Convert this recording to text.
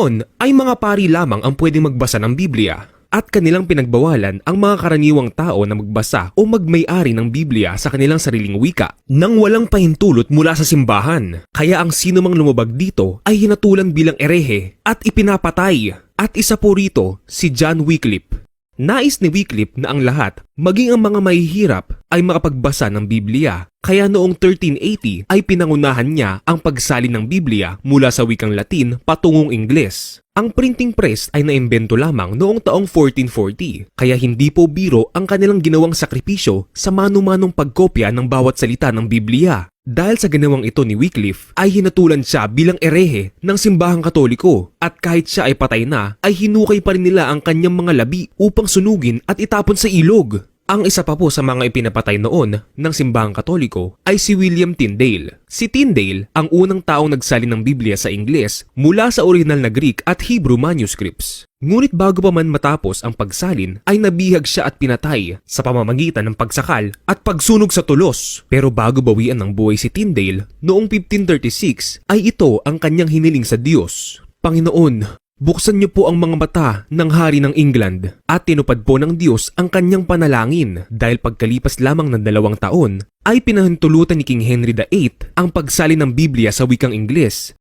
Noon ay mga pari lamang ang pwedeng magbasa ng Biblia at kanilang pinagbawalan ang mga karaniwang tao na magbasa o magmay-ari ng Biblia sa kanilang sariling wika nang walang pahintulot mula sa simbahan. Kaya ang sino mang lumabag dito ay hinatulan bilang erehe at ipinapatay. At isa po rito si John Wycliffe. Nais ni Wycliffe na ang lahat, maging ang mga mahihirap, ay makapagbasa ng Biblia. Kaya noong 1380 ay pinangunahan niya ang pagsalin ng Biblia mula sa wikang Latin patungong Ingles. Ang printing press ay naimbento lamang noong taong 1440, kaya hindi po biro ang kanilang ginawang sakripisyo sa manumanong pagkopya ng bawat salita ng Biblia. Dahil sa ginawang ito ni Wycliffe ay hinatulan siya bilang erehe ng simbahang katoliko at kahit siya ay patay na ay hinukay pa rin nila ang kanyang mga labi upang sunugin at itapon sa ilog. Ang isa pa po sa mga ipinapatay noon ng simbahang katoliko ay si William Tyndale. Si Tyndale ang unang taong nagsalin ng Biblia sa Ingles mula sa original na Greek at Hebrew manuscripts. Ngunit bago pa man matapos ang pagsalin ay nabihag siya at pinatay sa pamamagitan ng pagsakal at pagsunog sa tulos. Pero bago bawian ng buhay si Tyndale noong 1536 ay ito ang kanyang hiniling sa Diyos. Panginoon, Buksan niyo po ang mga mata ng hari ng England at tinupad po ng Diyos ang kanyang panalangin. Dahil pagkalipas lamang ng dalawang taon ay pinahintulutan ni King Henry VIII ang pagsali ng Biblia sa wikang Ingles